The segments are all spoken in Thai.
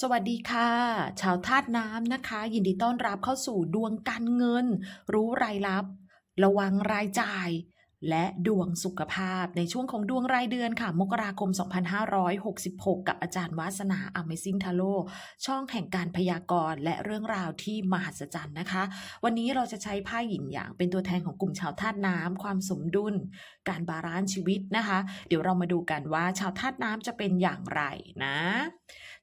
สวัสดีค่ะ ชาวธาตุน้ำนะคะ ยินดีต้อนรับเข้าสู่ดวงการเงิน รู้รายรับ ระวังรายจ่าย และดวงสุขภาพในช่วงของดวงรายเดือนค่ะ มกราคม 2566 กับอาจารย์วาสนา Amazing t a r o ช่องแห่งการพยากรณ์และเรื่องราวที่มหัศจรรย์นะคะ วันนี้เราจะใช้ไพ่หยินหยางเป็นตัวแทนของกลุ่มชาวธาตุน้ำความสมดุล การบาลานซ์ชีวิตนะคะ เดี๋ยวเรามาดูกันว่าชาวธาตุน้ำจะเป็นอย่างไรนะ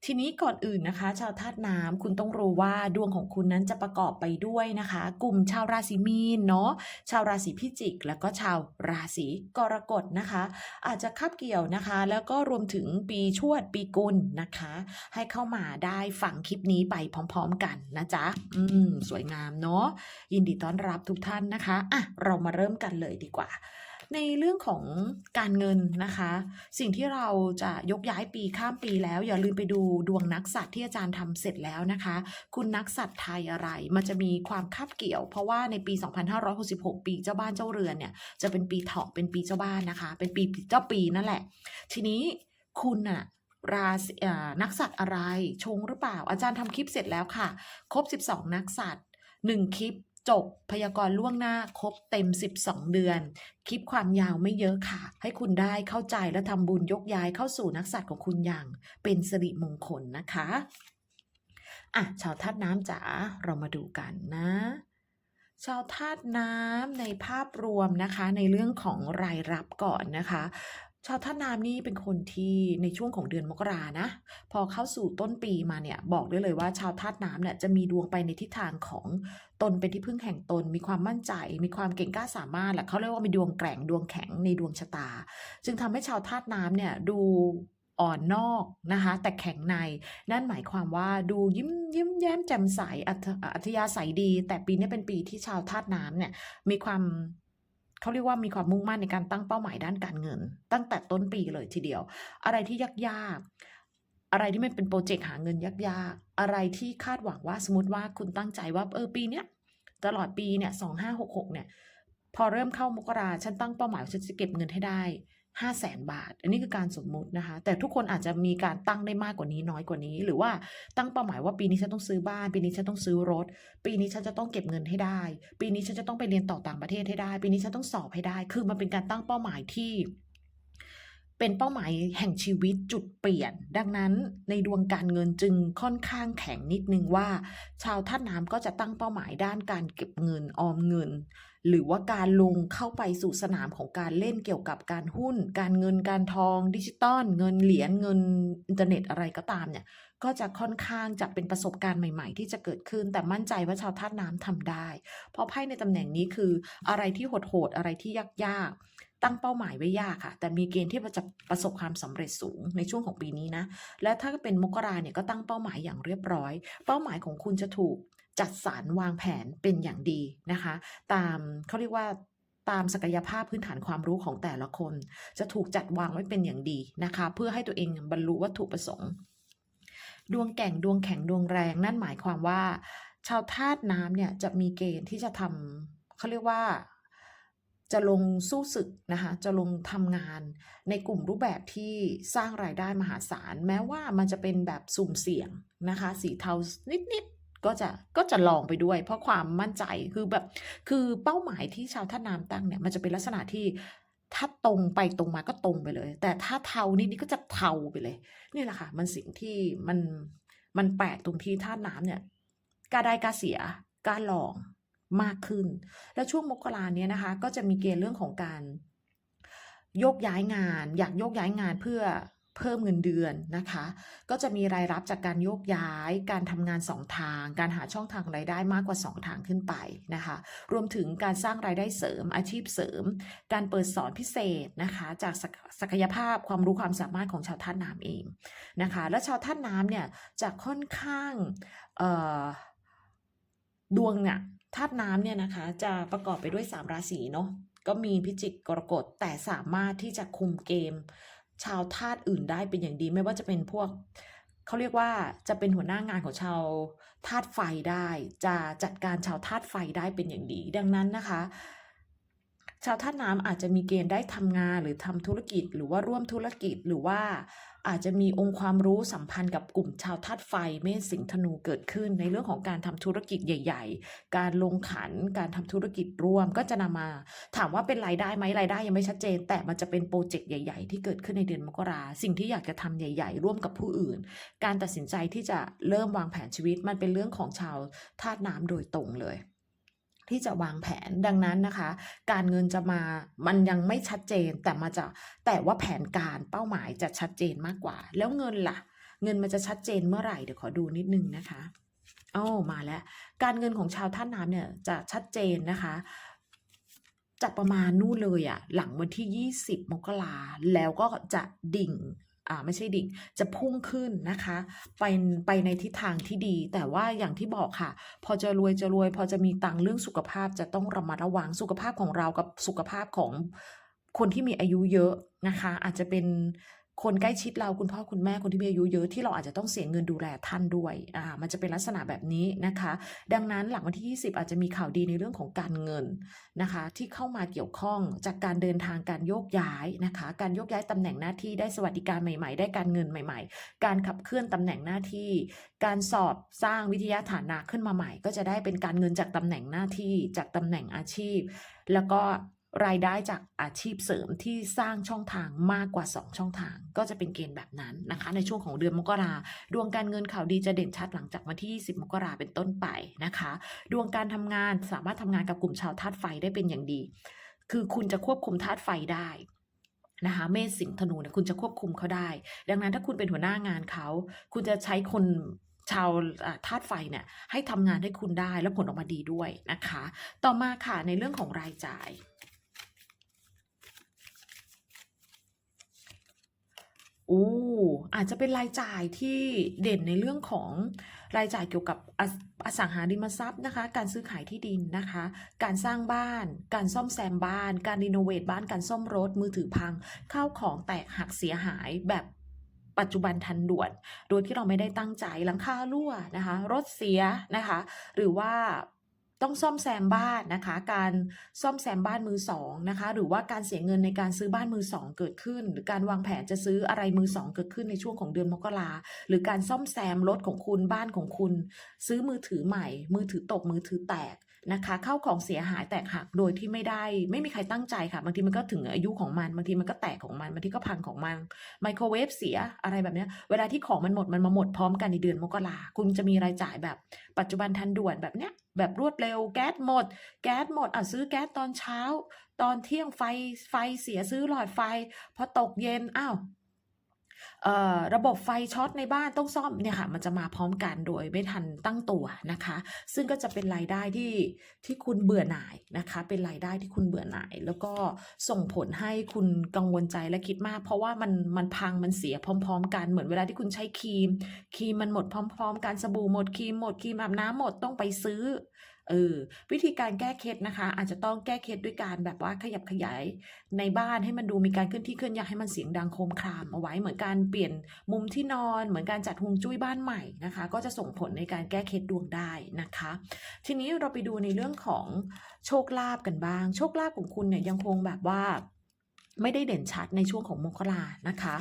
ทีนี้ก่อนอื่นนะคะ ชาวธาตุน้ำคุณต้องรู้ว่าดวงของคุณนั้นจะประกอบไปด้วยนะคะ กลุ่มชาวราศีมีนเนาะชาวราศีพิจิก แล้วก็ชาวราศีกรกฎนะคะ อาจจะคับเกี่ยวนะคะ แล้วก็รวมถึงปีชวดปีกุลนะคะ ให้เข้ามาได้ฟังคลิปนี้ไปพร้อมๆกันนะจ๊ะอืมสวยงามเนาะยินดีต้อนรับทุกท่านนะคะอะเรามาเริ่มกันเลยดีกว่า ในเรื่องของการเงินนะคะ สิ่งที่เราจะยกย้ายปีข้ามปีแล้ว อย่าลืมไปดูดวงนักสัตว์ที่อาจารย์ทำเสร็จแล้วนะคะ คุณนักสัตว์ไทยอะไร มันจะมีความคาบเกี่ยว เพราะว่าในปี 2566 ปีเจ้าบ้านเจ้าเรือนเนี่ยจะเป็นปีเถาะเป็นปีเจ้าบ้านนะคะ เป็นปีเจ้าปีนั่นแหละ ทีนี้คุณน่ะราศีอ่านักสัตว์อะไรชงหรือเปล่า อาจารย์ทำคลิปเสร็จแล้วค่ะ ครบ 12 นักสัตว์1คลิป จบพยากรณ์ล่วงหน้าครบเต็ม 12 เดือน คลิปความยาวไม่เยอะค่ะ ให้คุณได้เข้าใจและทำบุญยกย้ายเข้าสู่นักสัตว์ของคุณอย่างเป็นสิริมงคลนะคะอะชาวธาตุน้ำจ๋าเรามาดูกันนะ ชาวธาตุน้ำในภาพรวมนะคะ ในเรื่องของรายรับก่อนนะคะ ชาวธาตุน้ำนี่เป็นคนที่ในช่วงของเดือนมกรานะ พอเข้าสู่ต้นปีมาเนี่ยบอกได้เลยว่าชาวธาตุน้ำเนี่ยจะมีดวงไปในทิศทางของตนเป็นที่พึ่งแห่งตน มีความมั่นใจ มีความเก่งกล้าสามารถแหละเขาเรียกว่ามีดวงแกร่งดวงแข็งในดวงชะตา จึงทำให้ชาวธาตุน้ำเนี่ยดูอ่อนนอกนะคะแต่แข็งใน นั่นหมายความว่าดูยิ้มยิ้มแย้มแจ่มใสอัธอัธยาศัยดี แต่ปีนี้เป็นปีที่ชาวธาตุน้ำเนี่ยมีความ เขาเรียกว่ามีความมุ่งมั่นในการตั้งเป้าหมายด้านการเงิน ตั้งแต่ต้นปีเลยทีเดียว อะไรที่ยากๆ อะไรที่ไม่เป็นโปรเจกต์หาเงินยากๆ อะไรที่คาดหวังว่าสมมติว่าคุณตั้งใจว่าเออปีเนี้ยตลอดปีเนี่ยสองห้าหกหกเนี่ย พอเริ่มเข้ามกราฉันตั้งเป้าหมายฉันจะเก็บเงินให้ได้ ห้าแสนบาท อันนี้คือการสมมุตินะคะ แต่ทุกคนอาจจะมีการตั้งได้มากกว่านี้น้อยกว่านี้ หรือว่าตั้งเป้าหมายว่าปีนี้ฉันต้องซื้อบ้าน ปีนี้ฉันต้องซื้อรถ ปีนี้ฉันจะต้องเก็บเงินให้ได้ ปีนี้ฉันจะต้องไปเรียนต่อต่างประเทศให้ได้ ปีนี้ฉันต้องสอบให้ได้ คือมันเป็นการตั้งเป้าหมายที่เป็นเป้าหมายแห่งชีวิตจุดเปลี่ยน ดังนั้นในดวงการเงินจึงค่อนข้างแข็งนิดนึงว่า ชาวท่าน้ำก็จะตั้งเป้าหมายด้านการเก็บเงินออมเงิน หรือว่าการลงเข้าไปสู่สนามของการเล่นเกี่ยวกับการหุ้น การเงินการทอง ดิจิตอลเงินเหรียญเงินอินเทอร์เน็ตอะไรก็ตามเนี่ยก็จะค่อนข้างจะเป็นประสบการณ์ใหม่ ๆ ที่จะเกิดขึ้น แต่มั่นใจว่าชาวธาตุน้ำทำได้ เพราะไพ่ในตำแหน่งนี้คืออะไรที่โหดๆอะไรที่ยากๆ ตั้งเป้าหมายไว้ยากค่ะ แต่มีเกณฑ์ที่จะประสบความสำเร็จสูงในช่วงของปีนี้นะ และถ้าเป็นมกราเนี่ยก็ตั้งเป้าหมายอย่างเรียบร้อย เป้าหมายของคุณจะถูก จัดสรรวางแผนเป็นอย่างดีนะคะ ตามเขาเรียกว่าตามศักยภาพพื้นฐานความรู้ของแต่ละคน จะถูกจัดวางไว้เป็นอย่างดีนะคะ เพื่อให้ตัวเองบรรลุวัตถุประสงค์ ดวงแก่งดวงแข็งดวงแรง นั่นหมายความว่า ชาวธาตุน้ำเนี่ยจะมีเกณฑ์ที่จะทำเขาเรียกว่าจะลงสู้ศึกนะคะจะลงทำงานในกลุ่มรูปแบบที่สร้างรายได้มหาศาล แม้ว่ามันจะเป็นแบบสุ่มเสี่ยงนะคะ สีเทานิดๆ ก็จะก็จะลองไปด้วย เพราะความมั่นใจคือแบบ คือเป้าหมายที่ชาวท่าน้ำตั้งเนี่ยมันจะเป็นลักษณะที่ถ้าตรงไปตรงมาก็ตรงไปเลย แต่ถ้าเทานิดนี้ก็จะเทาไปเลย นี่แหละค่ะ มันสิ่งที่มันมันแปลกตรงที่ท่าน้ำเนี่ยกาได้กาเสียกล้าลองมากขึ้น แล้วช่วงมกราเนี้ยนะคะ ก็จะมีเกณฑ์เรื่องของการโยกย้ายงาน อยากโยกย้ายงานเพื่อ เพิ่มเงินเดือนนะคะ ก็จะมีรายรับจากการโยกย้าย การทำงานสองทาง การหาช่องทางรายได้มากกว่า 2 ทางขึ้นไปนะคะ รวมถึงการสร้างรายได้เสริม อาชีพเสริม การเปิดสอนพิเศษนะคะ จากศักยภาพความรู้ความสามารถของชาวท่าน้ำเองนะคะ และชาวท่าน้ำเนี่ยจะค่อนข้างดวงเนี่ยธาตุน้ำเนี่ยนะคะ จะประกอบไปด้วย 3 ราศีเนาะก็มีพิจิกกรกฎแต่สามารถที่จะคุมเกม ชาวธาตุอื่นได้เป็นอย่างดี ไม่ว่าจะเป็นพวกเขาเรียกว่าจะเป็นหัวหน้างานของชาวธาตุไฟได้ จะจัดการชาวธาตุไฟได้เป็นอย่างดี ดังนั้นนะคะ ชาวธาตุน้ำอาจจะมีเกณฑ์ได้ทำงานหรือทำธุรกิจ หรือว่าร่วมธุรกิจหรือว่าอาจจะมีองค์ความรู้สัมพันธ์กับกลุ่มชาวธาตุไฟเมษสิงห์ธนูเกิดขึ้น ในเรื่องของการทำธุรกิจใหญ่ ๆ การลงขันการทำธุรกิจร่วมก็จะนำมา ถามว่าเป็นรายได้ไหมรายได้ยังไม่ชัดเจน แต่มันจะเป็นโปรเจกต์ใหญ่ ๆ ที่เกิดขึ้นในเดือนมกราสิ่งที่อยากจะทำใหญ่ ๆ ร่วมกับผู้อื่น การตัดสินใจที่จะเริ่มวางแผนชีวิตมันเป็นเรื่องของชาวธาตุน้ำโดยตรงเลย ที่จะวางแผนดังนั้นนะคะ การเงินจะมามันยังไม่ชัดเจนแต่มาจะแต่ว่าแผนการเป้าหมายจะชัดเจนมากกว่า แล้วเงินล่ะ เงินมันจะชัดเจนเมื่อไหร่เดี๋ยวขอดูนิดนึงนะคะโอ้มาแล้ว การเงินของชาวท่าน้ำเนี่ยจะชัดเจนนะคะจะประมาณนู่นเลยอะหลังวันที่ 20 มกราแล้วก็จะดิ่ง อ่าไม่ใช่ดิ่งจะพุ่งขึ้นนะคะไปไปในทิศทางที่ดี แต่ว่าอย่างที่บอกค่ะ พอจะรวยจะรวย พอจะมีตังค์เรื่องสุขภาพจะต้องระมัดระวังสุขภาพของเรากับสุขภาพของคนที่มีอายุเยอะนะคะ อาจจะเป็น คนใกล้ชิดเราคุณพ่อคุณแม่คนที่มีอายุเยอะที่เราอาจจะต้องเสียเงินดูแลท่านด้วยอ่ามันจะเป็นลักษณะแบบนี้นะคะ ดังนั้นหลังวันที่ 20 อาจจะมีข่าวดีในเรื่องของการเงินนะคะ ที่เข้ามาเกี่ยวข้องจากการเดินทางการโยกย้ายนะคะ การโยกย้ายตำแหน่งหน้าที่ได้สวัสดิการใหม่ๆ ได้การเงินใหม่ ๆ การขับเคลื่อนตำแหน่งหน้าที่ การสอบสร้างวิทยาฐานะขึ้นมาใหม่ ก็จะได้เป็นการเงินจากตำแหน่งหน้าที่จากตำแหน่งอาชีพ แล้วก็ รายได้จากอาชีพเสริมที่สร้างช่องทางมากกว่า 2 ช่องทาง ก็จะเป็นเกณฑ์แบบนั้นนะคะ ในช่วงของเดือนมกราดวงการเงินข่าวดีจะเด่นชัดหลังจากวันที่ 20 มกราเป็นต้นไปนะคะ ดวงการทำงานสามารถทำงานกับกลุ่มชาวธาตุไฟได้เป็นอย่างดี คือคุณจะควบคุมธาตุไฟได้นะคะเมษสิงห์ธนูเนี่ยคุณจะควบคุมเขาได้ ดังนั้นถ้าคุณเป็นหัวหน้างานเขา คุณจะใช้คนชาวธาตุไฟเนี่ยให้ทำงานให้คุณได้แล้วผลออกมาดีด้วยนะคะ ต่อมาค่ะในเรื่องของรายจ่าย อ้อาจจะเป็นรายจ่ายที่เด่นในเรื่องของรายจ่ายเกี่ยวกับอสอสังหาริมทรัพย์นะคะ การซื้อขายที่ดินนะคะ การสร้างบ้าน การซ่อมแซมบ้าน การรีโนเวทบ้าน การซ่อมรถ มือถือพัง ข้าวของแตกหักเสียหายแบบปัจจุบันทันด่วน โดยที่เราไม่ได้ตั้งใจหลังคารั่วนะคะ รถเสียนะคะ หรือว่า ต้องซ่อมแซมบ้านนะคะ การซ่อมแซมบ้านมือสองนะคะ หรือว่าการเสียเงินในการซื้อบ้านมือสองเกิดขึ้น หรือการวางแผนจะซื้ออะไรมือสองเกิดขึ้นในช่วงของเดือนมกราหรือการซ่อมแซมรถของคุณบ้านของคุณ ซื้อมือถือใหม่ มือถือตกมือถือแตกนะคะเข้าของเสียหายแตกหักโดยที่ไม่ได้ ไม่มีใครตั้งใจค่ะบางทีมันก็ถึงอายุของมันบางทีมันก็แตกของมันบางทีก็พังของมันไมโครเวฟเสียอะไรแบบนี้เวลาที่ของมันหมดมันมาหมดพร้อมกันในเดือนมกราคุณจะมีรายจ่ายแบบปัจจุบันทันด่วนแบบเนี้ย แบบรวดเร็ว แก๊สหมด แก๊สหมดอะซื้อแก๊สตอนเช้า ตอนเที่ยงไฟไฟเสียซื้อหลอดไฟ พอตกเย็นอ้าว ระบบไฟช็อตในบ้านต้องซ่อมเนี่ยค่ะมันจะมาพร้อมกันโดยไม่ทันตั้งตัวนะคะ ซึ่งก็จะเป็นรายได้ที่ที่คุณเบื่อหน่ายนะคะ เป็นรายได้ที่คุณเบื่อหน่าย แล้วก็ส่งผลให้คุณกังวลใจและคิดมาก เพราะว่ามันมันพังมันเสียพร้อม ๆ กันเหมือนเวลาที่คุณใช้ครีม ครีมมันหมดพร้อม ๆ กันสบู่หมดครีมหมดครีมอาบน้ำหมดต้องไปซื้อ เออวิธีการแก้เคล็ดนะคะ อาจจะต้องแก้เคล็ดด้วยการแบบว่าขยับขยายในบ้านให้มันดูมีการเคลื่อนที่เคลื่อนย้ายให้มันเสียงดังโคมครามเอาไว้เหมือนการเปลี่ยนมุมที่นอน เหมือนการจัดฮวงจุ้ยบ้านใหม่นะคะ ก็จะส่งผลในการแก้เคล็ดดวงได้นะคะ ทีนี้เราไปดูในเรื่องของโชคลาภกันบ้าง โชคลาภของคุณเนี่ยยังคงแบบว่าไม่ได้เด่นชัดในช่วงของมกรานะคะ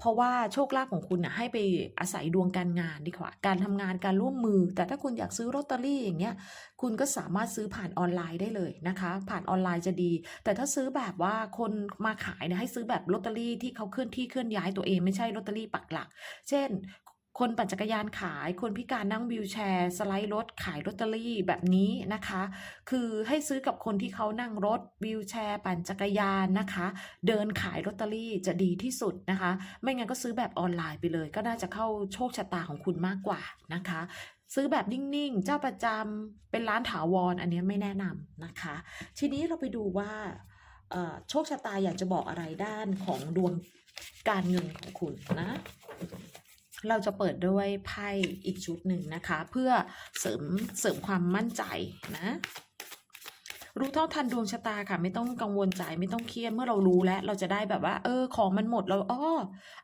เพราะว่าโชคลาภของคุณน่ะให้ไปอาศัยดวงการงานดีกว่า การทำงานการร่วมมือ แต่ถ้าคุณอยากซื้อลอตเตอรี่อย่างเงี้ย คุณก็สามารถซื้อผ่านออนไลน์ได้เลยนะคะ ผ่านออนไลน์จะดี แต่ถ้าซื้อแบบว่าคนมาขายเนี่ยให้ซื้อแบบลอตเตอรี่ที่เขาเคลื่อนที่เคลื่อนย้ายตัวเองไม่ใช่ลอตเตอรี่ปักหลัก เช่น คนปั่นจักรยานขาย คนพิการนั่งวีลแชร์สไลด์รถขายลอตเตอรี่แบบนี้นะคะ คือให้ซื้อกับคนที่เขานั่งรถวีลแชร์ ปั่นจักรยานนะคะ เดินขายลอตเตอรี่จะดีที่สุดนะคะ ไม่งั้นก็ซื้อแบบออนไลน์ไปเลย ก็น่าจะเข้าโชคชะตาของคุณมากกว่านะคะซื้อแบบนิ่ง ๆ เจ้าประจำ เป็นร้านถาวรอันนี้ไม่แนะนำนะคะ ทีนี้เราไปดูว่าโชคชะตาอยากจะบอกอะไรด้านของดวงการเงินของคุณนะ เราจะเปิดด้วยไพ่อีกชุดหนึ่งนะคะ เพื่อเสริมเสริมความมั่นใจนะรู้เท่าทันดวงชะตาค่ะ ไม่ต้องกังวลใจไม่ต้องเครียดเมื่อเรารู้แล้ว เราจะได้แบบว่า เออ ของมันหมดแล้วอ้อ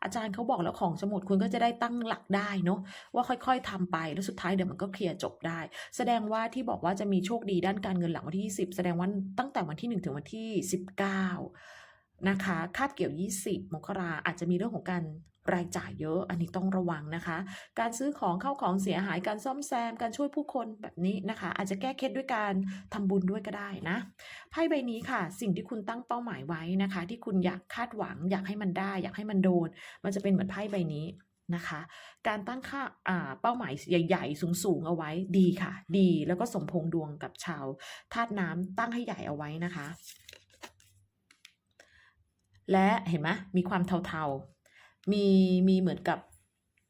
อาจารย์เขาบอกแล้วของจะหมดคุณก็จะได้ตั้งหลักได้เนาะว่าค่อยๆทำไปแล้วสุดท้ายเดี๋ยวมันก็เคลียร์จบได้ แสดงว่าที่บอกว่าจะมีโชคดีด้านการเงินหลังวันที่ 20 แสดงว่าตั้งแต่วันที่ 1 ถึงวันที่ 19นะคะคาบเกี่ยว 20 มกราอาจจะมีเรื่องของการ รายจ่ายเยอะ อันนี้ต้องระวังนะคะ การซื้อของเข้าของเสียหายการซ่อมแซม การช่วยผู้คนแบบนี้นะคะ อาจจะแก้เคล็ดด้วยการทำบุญด้วยก็ได้นะไพ่ใบนี้ค่ะ สิ่งที่คุณตั้งเป้าหมายไว้นะคะ ที่คุณอยากคาดหวัง อยากให้มันได้ อยากให้มันโดน มันจะเป็นเหมือนไพ่ใบนี้นะคะ การตั้งค่าอ่าเป้าหมายใหญ่ ๆ สูง ๆ เอาไว้ดีค่ะ ดีแล้วก็สมพงดวงกับชาวธาตุน้ำตั้งให้ใหญ่เอาไว้นะคะ และเห็นไหมมีความเทาๆ มีมีเหมือนกับ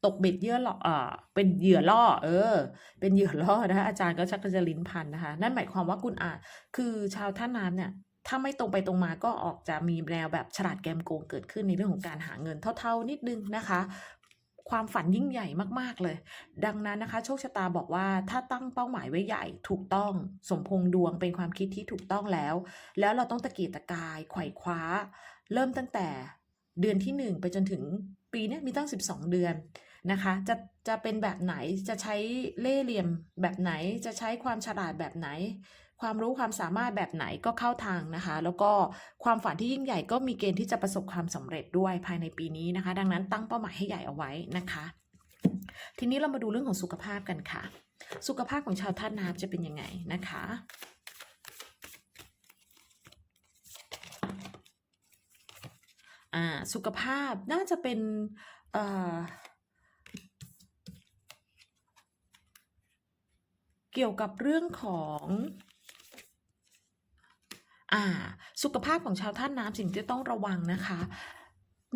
ตกเบ็ดเยื่อล่อเอ่อเป็นเหยื่อล่อ เออ เป็นเหยื่อล่อนะคะอาจารย์ก็ชักจะลิ้นพันนะคะ นั่นหมายความว่าคุณอาจคือชาวท่าน้ำเนี่ยถ้าไม่ตรงไปตรงมาก็ออกจะมีแนวแบบฉลาดแกมโกงเกิดขึ้นในเรื่องของการหาเงินเท่าๆนิดนึงนะคะ ความฝันยิ่งใหญ่มากๆเลย ดังนั้นนะคะ โชคชะตาบอกว่าถ้าตั้งเป้าหมายไว้ใหญ่ถูกต้องสมพงดวงเป็นความคิดที่ถูกต้องแล้ว แล้วเราต้องตะเกียกตะกายไขว่คว้า เริ่มตั้งแต่ เดือนที่ 1 ไปจนถึงปีนี้มีตั้ง 12 เดือนนะคะจะจะเป็นแบบไหนจะใช้เล่เหลี่ยมแบบไหนจะใช้ความฉลาดแบบไหน ความรู้ความสามารถแบบไหนก็เข้าทางนะคะ แล้วก็ความฝันที่ยิ่งใหญ่ก็มีเกณฑ์ที่จะประสบความสำเร็จด้วยภายในปีนี้นะคะ ดังนั้นตั้งเป้าหมายให้ใหญ่เอาไว้นะคะ ทีนี้เรามาดูเรื่องของสุขภาพกันค่ะ สุขภาพของชาวธาตุน้ำจะเป็นยังไงนะคะ อ่าสุขภาพน่าจะเป็นเอ่อเกี่ยวกับเรื่องของอ่าสุขภาพของชาวธาตุน้ำสิ่งที่ต้องระวังนะคะ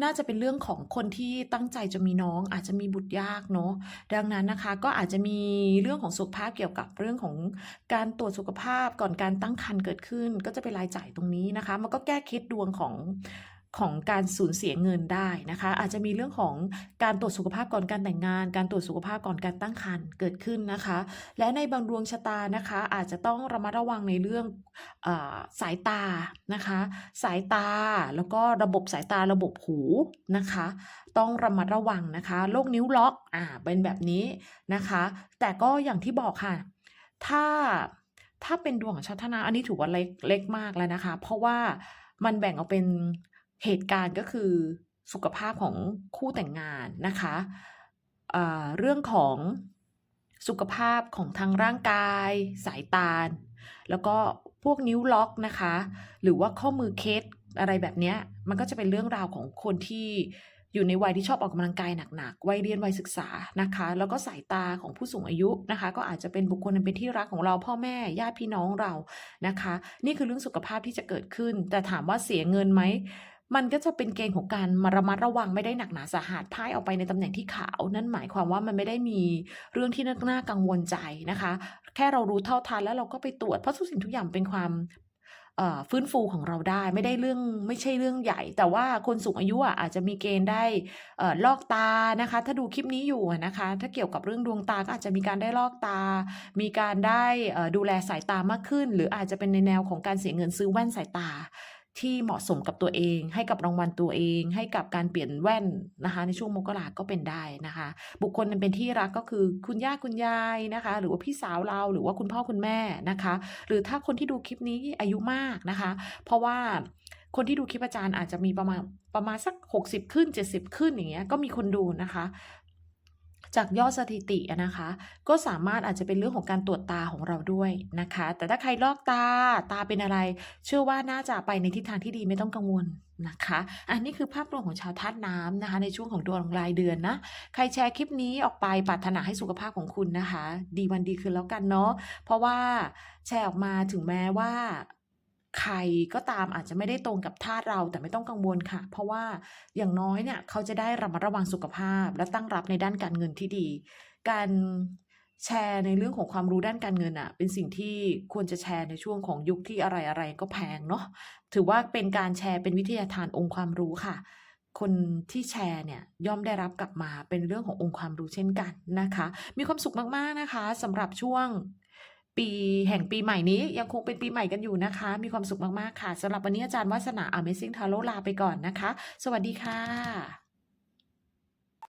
น่าจะเป็นเรื่องของคนที่ตั้งใจจะมีน้อง อาจจะมีบุตรยากเนาะดังนั้นนะคะ ก็อาจจะมีเรื่องของสุขภาพเกี่ยวกับเรื่องของการตรวจสุขภาพก่อนการตั้งครรภ์เกิดขึ้น ก็จะเป็นรายจ่ายตรงนี้นะคะ มันก็แก้เคล็ดดวงของ ของการสูญเสียเงินได้นะคะ อาจจะมีเรื่องของการตรวจสุขภาพก่อนการแต่งงาน การตรวจสุขภาพก่อนการตั้งครรภ์เกิดขึ้นนะคะ และในบางดวงชะตานะคะ อาจจะต้องระมัดระวังในเรื่องอสายตานะคะ สายตาแล้วก็ระบบสายตาระบบหูนะคะ ต้องระมัดระวังนะคะโรคนิ้วล็อกอ่าเป็นแบบนี้นะคะ แต่ก็อย่างที่บอกค่ะ ถ้าถ้าเป็นดวงของชาวธนาอันนี้ถือว่าเล็กเล็กมากแล้วนะคะ เพราะว่ามันแบ่งออกเป็น เหตุการณ์ก็คือสุขภาพของคู่แต่งงานนะคะอ่าเรื่องของสุขภาพของทางร่างกาย สายตา แล้วก็พวกนิ้วล็อกนะคะ หรือว่าข้อมือเคสอะไรแบบนี้มันก็จะเป็นเรื่องราวของคนที่อยู่ในวัยที่ชอบออกกำลังกายหนักๆ วัยเรียนวัยศึกษานะคะ แล้วก็สายตาของผู้สูงอายุนะคะ ก็อาจจะเป็นบุคคลอันเป็นที่รักของเราพ่อแม่ญาติพี่น้องเรานะคะ นี่คือเรื่องสุขภาพที่จะเกิดขึ้น แต่ถามว่าเสียเงินไหม มันก็จะเป็นเกณฑ์ของการมาระมัดระวังไม่ได้หนักหนาสาหัสพ่ายออกไปในตำแหน่งที่ขาว นั่นหมายความว่ามันไม่ได้มีเรื่องที่น่ากังวลใจนะคะ แค่เรารู้เท่าทันแล้วเราก็ไปตรวจเพราะทุกสิ่งทุกอย่างเป็นความเอ่อฟื้นฟูของเราได้ไม่ได้เรื่องไม่ใช่เรื่องใหญ่ แต่ว่าคนสูงอายุอะอาจจะมีเกณฑ์ได้เอ่อลอกตานะคะ ถ้าดูคลิปนี้อยู่นะคะ ถ้าเกี่ยวกับเรื่องดวงตาก็อาจจะมีการได้ลอกตา มีการได้เอ่อดูแลสายตามากขึ้น หรืออาจจะเป็นในแนวของการเสียเงินซื้อแว่นสายตา ที่เหมาะสมกับตัวเอง ให้กับรางวัลตัวเอง ให้กับการเปลี่ยนแว่นนะคะ ในช่วงมกราก็เป็นได้นะคะ บุคคลอันเป็นที่รักก็คือคุณย่าคุณยายนะคะ หรือว่าพี่สาวเราหรือว่าคุณพ่อคุณแม่นะคะ หรือถ้าคนที่ดูคลิปนี้อายุมากนะคะ เพราะว่าคนที่ดูคลิปอาจารย์อาจจะมีประมาณประมาณสัก 60 ขึ้น 70 ขึ้นอย่างเงี้ยก็มีคนดูนะคะ จากยอดสถิตินะคะ ก็สามารถอาจจะเป็นเรื่องของการตรวจตาของเราด้วยนะคะ แต่ถ้าใครลอกตาตาเป็นอะไร เชื่อว่าน่าจะไปในทิศทางที่ดีไม่ต้องกังวลนะคะ อันนี้คือภาพรวมของชาวธาตุน้ำนะคะ ในช่วงของดวงรายเดือนนะ ใครแชร์คลิปนี้ออกไปปรารถนาให้สุขภาพของคุณนะคะ ดีวันดีคืนแล้วกันเนาะเพราะว่าแชร์ออกมาถึงแม้ว่า ใครก็ตามอาจจะไม่ได้ตรงกับธาตุเราแต่ไม่ต้องกังวลค่ะ เพราะว่าอย่างน้อยเนี่ยเขาจะได้ระมัดระวังสุขภาพ และตั้งรับในด้านการเงินที่ดี การแชร์ในเรื่องของความรู้ด้านการเงินอะ เป็นสิ่งที่ควรจะแชร์ในช่วงของยุคที่อะไรอะไรก็แพงเนาะถือว่าเป็นการแชร์เป็นวิทยาทานองค์ความรู้ค่ะ คนที่แชร์เนี่ยย่อมได้รับกลับมาเป็นเรื่องขององค์ความรู้เช่นกันนะคะ มีความสุขมากๆนะคะสำหรับช่วง ปีแห่งปีใหม่นี้ยังคงเป็นปีใหม่กันอยู่นะคะ มีความสุขมาก ๆ ค่ะสำหรับวันนี้อาจารย์วาสนา Amazing Tarot ลาไปก่อนนะคะ สวัสดีค่ะ